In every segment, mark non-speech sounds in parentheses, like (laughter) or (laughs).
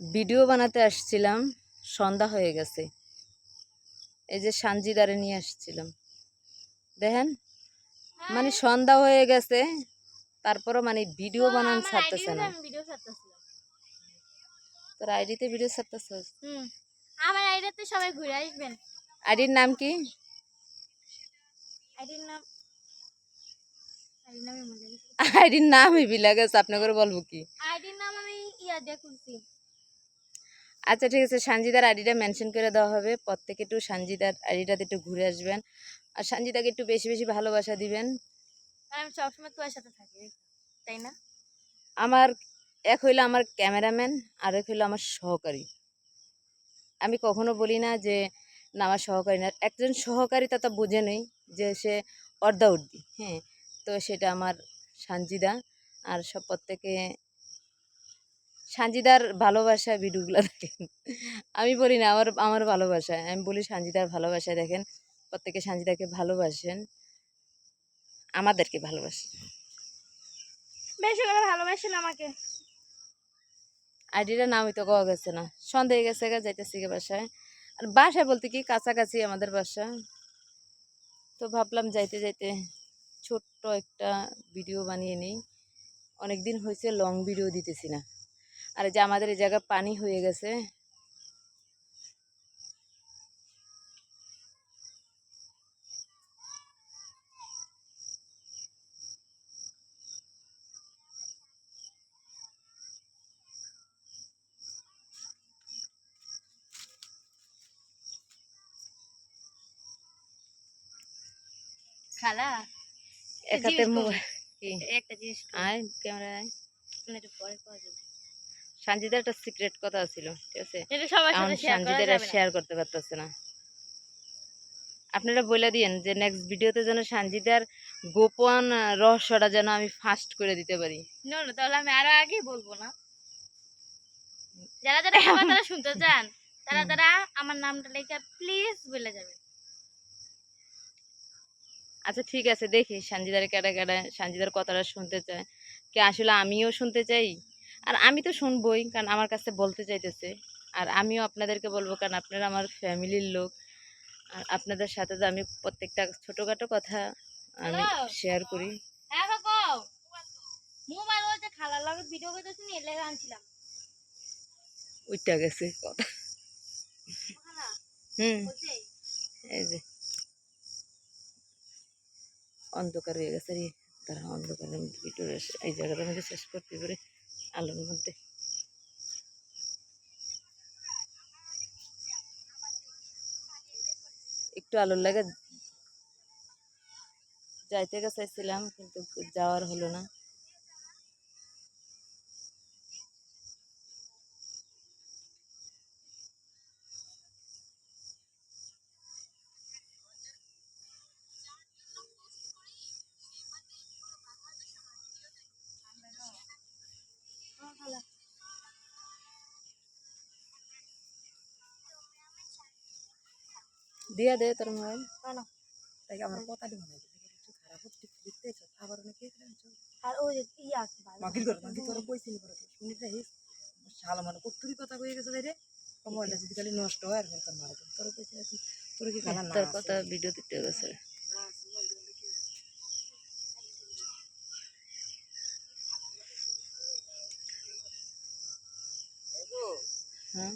Video বানাতে আসছিলাম সন্ধ্যা হয়ে গেছে। এই যে সানজিদারে নিয়ে আসছিলাম। দেখেন মানে সন্ধ্যা হয়ে গেছে তারপরও মানে ভিডিও বানান ছাড়তেছে না। তোর আইডিতে ভিডিও ছাড়তেছে? আমার আইডিয়াতে সবাই ঘুরে আসবেন। আইডির নাম কি? আইডির নাম আইডির নামে মনে গেছে আইডির নামই বিলা গেছে আপনি বলব কি? আইডির নাম আমি ইয়া দিয়ে খুলছি। আচ্ছা ঠিক আছে। সানজিদার আইডিটা মেনশন করে দেওয়া হবে। প্রত্যেকে একটু সানজিদার আইডিটাতে একটু ঘুরে আসবেন। আর সানজিদাকে একটু বেশি বেশি ভালোবাসা দিবেন। আমি সবসময় তোমার সাথে থাকি তাই না? আমার এক হইল আমার ক্যামেরাম্যান আর এক হইল আমার সহকারী। আমি কখনো বলি না যে না আমার সহকারী না। একজন সহকারী তা তো বুঝে নেই যে সে অর্ধা উর্দি হ্যাঁ তো সেটা আমার সানজিদা। আর সব প্রত্যেকে সানজিদার ভালোবাসা ভিডিওগুলো দেখেন। আমি বলি না আমার আমার ভালোবাসা আমি বলি সানজিদার ভালোবাসা দেখেন প্রত্যেকে সানজিদাকে ভালোবাসেন আমাদেরকে ভালোবাসেন। বেশি করে ভালোবাসেন আমাকে। আইডিটার নামই তো পাওয়া গেছে না। সন্দেহ গেছে গা যাইতেছি গে বাসায়। আর বাসায় বলতে কি কাছাকাছি আমাদের বাসা। তো ভাবলাম যাইতে যাইতে ছোট্ট একটা ভিডিও বানিয়ে নিই। অনেক দিন হয়েছে লং ভিডিও দিতেছি না। আর যে আমাদের এই জায়গায় পানি হয়ে গেছে। খালা মোবাইল একটা জিনিস আয় ক্যামেরা আয়। একটু পরে পাওয়া যাবে। সানজিদার একটা সিক্রেট কথা ছিল ঠিক আছে? সানজিদার শেয়ার করতে পারতেছে না। আপনারা বলে দিয়েন যে নেক্সট ভিডিওতে যেন সানজিদার গোপন রহস্যটা যেন আমি ফাস্ট করে দিতে পারি। নো নো তাহলে আমি আরও আগেই বলব না। যারা যারা আমার তারা শুনতে চান তারা তারা আমার নামটা লেখা প্লিজ বলে যাবেন। আচ্ছা ঠিক আছে দেখি সানজিদার কেডা কেডা সানজিদার কথাটা শুনতে চায়। কি আসলে আমিও শুনতে চাই? আর আমি তো শুনবই কারণ আমার কাছে বলতে চাইতেছে। আর আমিও আপনাদেরকে বলব কারণ আপনারা আমার ফ্যামিলির লোক। আর আপনাদের সাথে তো আমি প্রত্যেকটা ছোটোখাটো কথা আমি শেয়ার করি। হ্যাঁ আনছিলাম। উইটা গেছে কথা। হুম। এই যে। অন্ধকার হয়ে গেছে রে। তারা অন্ধকারের মধ্যে ভিতরে এই জায়গাটার মধ্যে শেষ করতে পারে আলোর মধ্যে। একটু আলোর লাগে যাইতে চাইছিলাম কিন্তু যাওয়ার হলো না। দিয়া দে তোর মোবাইল। তাই আমার। কথা দিব না হচ্ছে আবার অনেকে আর ওই যে ইয়া মাগির করে মাগির করে কইছি নি করে শুনি রাখিস শালা মানে কত্তুরি কথা কই গেছে রে মোবাইলটা যদি খালি নষ্ট হয় আর তোর মারা তোর কইছি তুই তোর কি খালা তোর কথা ভিডিও দিতে গেছে হ্যাঁ।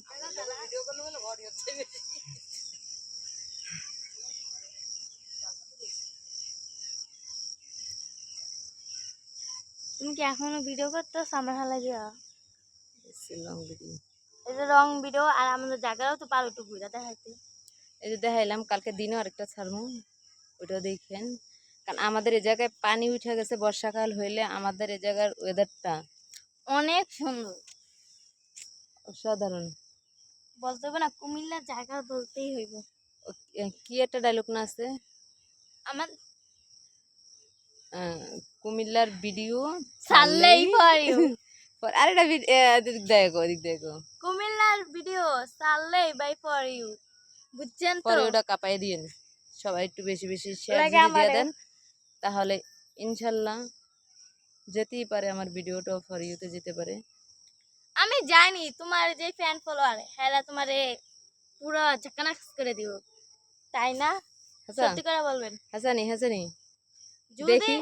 তুমি কি এখনও ভিডিও করতেছ আমার হালা দিয়া? লং ভিডিও এই যে রং ভিডিও আর আমাদের জায়গাও তো পারো একটু ঘুরে দেখাইতে। এই যে দেখাইলাম কালকে দিনও আরেকটা ছাড়বো ওইটাও দেখেন। কারণ আমাদের এই জায়গায় পানি উঠে গেছে বর্ষাকাল হইলে আমাদের এই জায়গার ওয়েদারটা অনেক সুন্দর। অসাধারণ। বলতে হবে না কুমিল্লার জায়গা বলতেই হইব। কি- একটা ডায়লগ না আছে? আমার কুমিল্লার ভিডিও ছাড়লেই (laughs) ভিড- এ, দেখো দেখো। কুমিল্লার ভিডিও ছাড়লেই বাই ফর ইউ বুঝছেন তো? ওটা কাপাই দিয়েন সবাই একটু বেশি বেশি শেয়ার দিয়ে দেন তাহলে ইনশাল্লাহ যেতেই পারে আমার ভিডিওটাও ফর ইউতে যেতে পারে। আমি জানি তোমার যে ফ্যান ফলোয়ার হ্যাঁ তোমার পুরো ঝাকানাস করে দিব। তাই না? সত্যি করে বলবেন। হাসানি হাসানি। দেখি।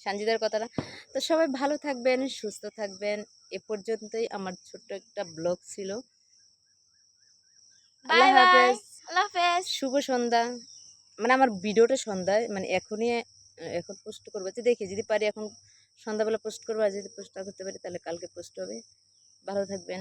সঞ্জিদার কথাটা। তো সবাই ভালো থাকবেন সুস্থ থাকবেন। এ পর্যন্তই আমার ছোট্ট একটা ব্লগ ছিল। আল্লাহ হাফেজ। আল্লাহ হাফেজ। শুভ সন্ধ্যা। মানে আমার ভিডিওটা সন্ধ্যায় মানে এখনই এখন পোস্ট করব। যে দেখি যদি পারি এখন সন্ধ্যাবেলা পোস্ট করব আর যদি পোস্ট না করতে পারি তাহলে কালকে পোস্ট হবে। ভালো থাকবেন।